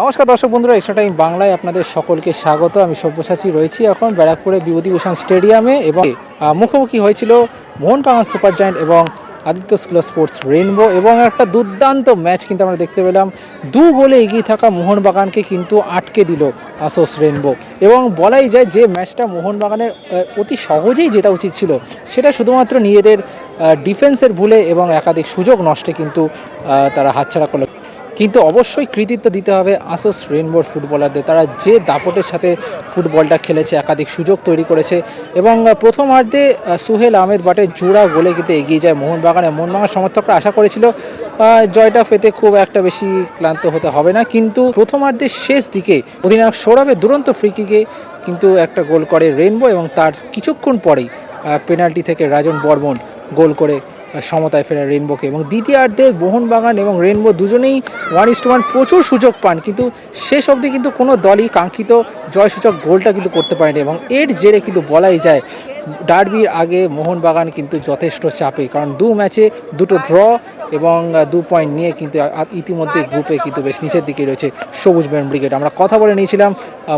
নমস্কার দর্শক বন্ধুরা, এক্সট্রা টাইম বাংলায় আপনাদের সকলকে স্বাগত। আমি সব্যসাচী রয়েছি এখন ব্যারাকপুরে বিভূতিভূষণ স্টেডিয়ামে এবং মুখোমুখি হয়েছিল মোহনবাগান সুপার জায়েন্ট এবং আদিত্য স্কুল স্পোর্টস রেইনবো এবং একটা দুর্দান্ত ম্যাচ কিন্তু আমরা দেখতে পেলাম। দু গোলে এগিয়ে থাকা মোহনবাগানকে কিন্তু আটকে দিল আসোস রেইনবো। এবং বলাই যায় যে ম্যাচটা মোহনবাগানের অতি সহজেই জেতা উচিত ছিল। সেটা শুধুমাত্র নিজেদের ডিফেন্সের ভুলে এবং একাধিক সুযোগ নষ্টে কিন্তু তারা হাতছাড়া করল। কিন্তু অবশ্যই কৃতিত্ব দিতে হবে আসোস রেনবোর ফুটবলারদের। তারা যে দাপটের সাথে ফুটবলটা খেলেছে, একাধিক সুযোগ তৈরি করেছে এবং প্রথমার্ধে সুহেল আহমেদ বাটের জোড়া গোলে কিন্তু এগিয়ে যায় মোহনবাগানে। মোহনবাগান সমর্থকরা আশা করেছিল জয়টা পেতে খুব একটা বেশি ক্লান্ত হতে হবে না। কিন্তু প্রথমার্ধের শেষ দিকে অধিনায়ক সৌরভের দুরন্ত ফ্রিকিকে কিন্তু একটা গোল করে রেনবো এবং তার কিছুক্ষণ পরেই পেনাল্টি থেকে রাজন বর্মন গোল করে সমতায় ফেরা রেনবোকে এবং দ্বিতীয়ার্ধে মোহনবাগান এবং রেনবো দুজনেই ওয়ান ইস টু ওয়ান প্রচুর সুযোগ পান, কিন্তু শেষ অবধি কিন্তু কোনো দলই কাঙ্ক্ষিত জয়সূচক গোলটা কিন্তু করতে পারেনি এবং এর জেরে কিন্তু বলাই যায় ডার্বির আগে মোহনবাগান কিন্তু যথেষ্ট চাপে, কারণ দু ম্যাচে দুটো ড্র এবং দু পয়েন্ট নিয়ে কিন্তু ইতিমধ্যে গ্রুপে কিন্তু বেশ নিচের দিকে রয়েছে সবুজ ব্যান্ড ব্রিগেড। আমরা কথা বলে নিয়েছিলাম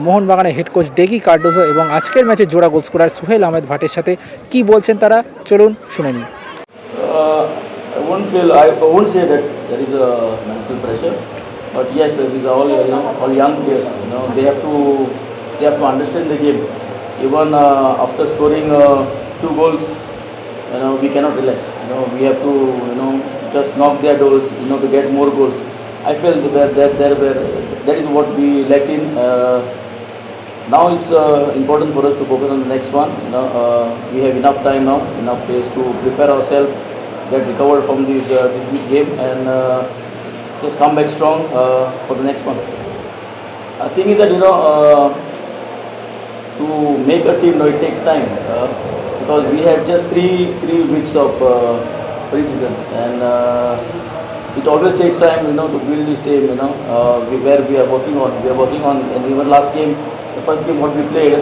মোহনবাগানের হেড কোচ ডেগি কার্ডোজো এবং আজকের ম্যাচে জোড়া গোল স্কোরার সুহেল আহমেদ ভাটের সাথে কি বলছেন তারা? চলুন শুনে নিই। Won't feel. I won't say that there is a mental pressure, but yes, these are all you know all young players. You know they have to they have to understand the game. Even uh, after scoring uh, two goals, you know we cannot relax. You know we have to you know just knock their doors. You know to get more goals. I felt that that that, that, that is what we lacked in. Uh, now it's uh, important for us to focus on the next one. You know, uh, we have enough time now, enough days to prepare ourselves, get recovered from this uh, this week game, and uh, just come back strong uh, for the next one. I think is that you know to make a team, no, it takes time because we had just three three weeks of uh, pre-season, and uh, it always takes time, you know, to build this team. You know, uh, we, where we are working on, we are working on, and even last game, the first game what we played,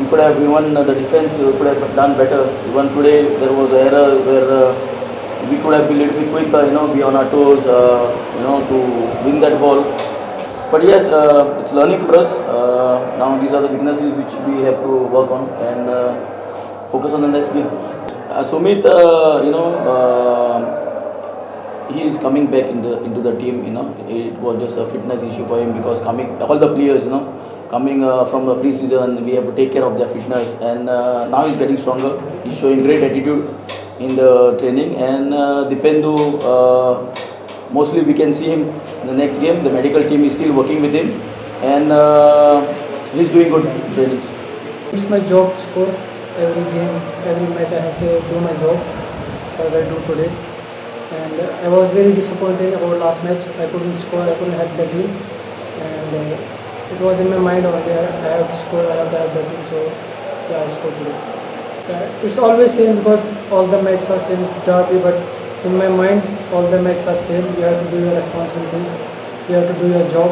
we could have even the defense uh, could have done better. Even today there was an error where. Uh, we could have been a little bit quicker, you know, be on our toes, uh, you know, to win that ball. But yes, uh, it's learning for us. Uh, now these are the weaknesses which we have to work on and uh, focus on the next game. Uh, Sumit, uh, you know, uh, he is coming back into the team. You know, it was just a fitness issue for him because coming all the players, you know, coming uh, from the pre-season, we have to take care of their fitness, and uh, now he's getting stronger. He's showing great attitude in the training, and uh, Dipendu. Uh, mostly we can see him in the next game. The medical team is still working with him, and uh, he's doing good trainings. It's my job score every game, every match. I have to do my job as I do today. And I was very disappointed about last match. I couldn't score. I couldn't have the team, and uh, it was in my mind already. I have to score. I have to have the team. So yeah, I scored today. Uh, it's always same because all the matches are same. It's derby, but in my mind, all the matches are same. You have to do your responsibilities. You have to do your job,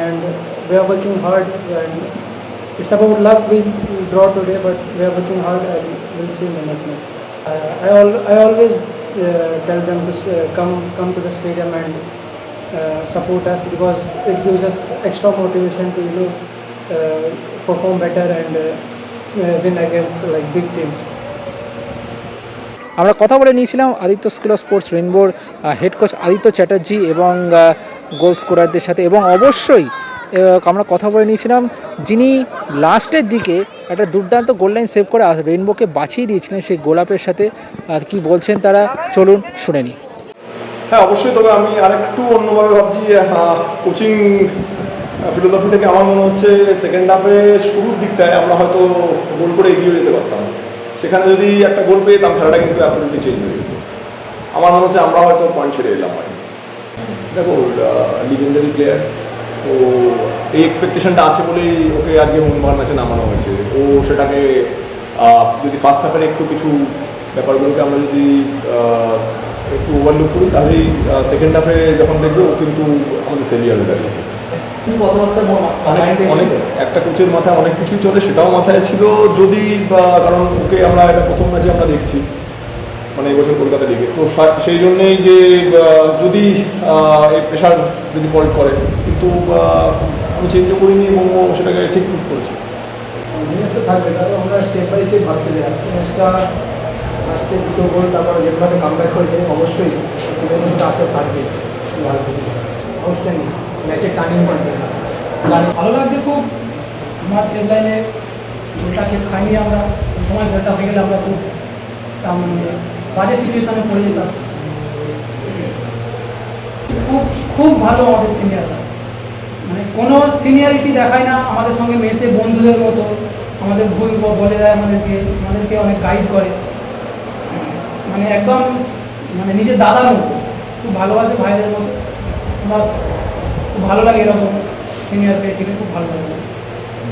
and we are working hard. And it's about luck. We draw today, but we are working hard, and we'll see in the next match. Uh, I, al- I always uh, tell them to uh, come come to the stadium and uh, support us because it gives us extra motivation to you know uh, perform better and uh, uh, win against like big teams. আমরা কথা বলে নিয়েছিলাম Aditya school of sports রেনবোর head coach Aditya Chatterjee এবং goal স্কোরারদের সাথে এবং অবশ্যই আমরা কথা বলে নিয়েছিলাম যিনি লাস্টের দিকে একটা দুর্দান্ত গোল লাইন সেভ করে রেনবোকে বাঁচিয়ে দিয়েছিলেন সেই গোলাপের সাথে। আর কি বলছেন তারা? চলুন শুনে নিই। হ্যাঁ অবশ্যই তবে আমি আরেকটু অন্যভাবে ভাবছি কোচিং ফিলোসফি থেকে আমার মনে হচ্ছে সেকেন্ড হাফে শুরুর দিকটায় আমরা হয়তো গোল করে এগিয়ে যেতে পারতাম। সেখানে যদি একটা গোল পেয়ে পেতাম খেলাটা কিন্তু অ্যাবসলিউটলি চেঞ্জ হয়ে যেত। আমার মনে হচ্ছে আমরা হয়তো পয়েন্ট ছেড়ে এলাম দেখো লিজেন্ডারি প্লেয়ার তো এই এক্সপেকটেশনটা আছে বলেই ওকে আজকে মোহনবাগান ম্যাচে নামানো হয়েছে। ও সেটাকে যদি ফার্স্ট হাফের একটু কিছু ব্যাপারগুলোকে আমরা যদি একটু ওভারলুক করি তাহলেই সেকেন্ড হাফে যখন দেখব ও কিন্তু আমাদের সেলিয়ার হয়ে দাঁড়িয়েছে। অনেক অনেক একটা কোচের মাথায় অনেক কিছুই চলে সেটাও মাথায় ছিল যদি কারণ ওকে আমরা এটা প্রথম ম্যাচে আমরা দেখছি। মানে এবছর কলকাতা লিগে তো সেই জন্যেই যে যদি এই প্রেশার যদি ফল্ট করে কিন্তু আমি চিন্তা করিনি এবং সেটাকে ঠিক প্রুভ করেছি। থাকবে। কারণ আমরা স্টেপ বাই স্টেপ ভাবতে যাই আজকে ম্যাচটা ফার্স্টে দুটো গোল তারপর যেভাবে কামব্যাক করেছে অবশ্যই থাকবে। আউটস্ট্যান্ডিং ম্যাচের টার্নিং পয়েন্ট ভালো লাগছে খুব। আমার সেভ লাইনে গোলটাকে খাইয়ে আমরা সময় গোলটা হয়ে গেলে আমরা খুব তা বাজে সিচুয়েশনে পড়ে যেতাম। খুব খুব ভালো আমাদের সিনিয়ররা মানে কোনো সিনিয়রিটি দেখায় না আমাদের সঙ্গে মেশে বন্ধুদের মতো আমাদের ভুল বলে দেয় আমাদেরকে আমাদেরকে অনেক গাইড করে। মানে একদম মানে নিজের দাদার মতো খুব ভালোবাসে ভাইদের মতো। আমার খুব ভালো লাগে এরকম সিনিয়র পেয়েছি খুব ভালো লাগে।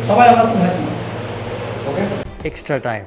সবাই আমরা খুব happy okay extra time.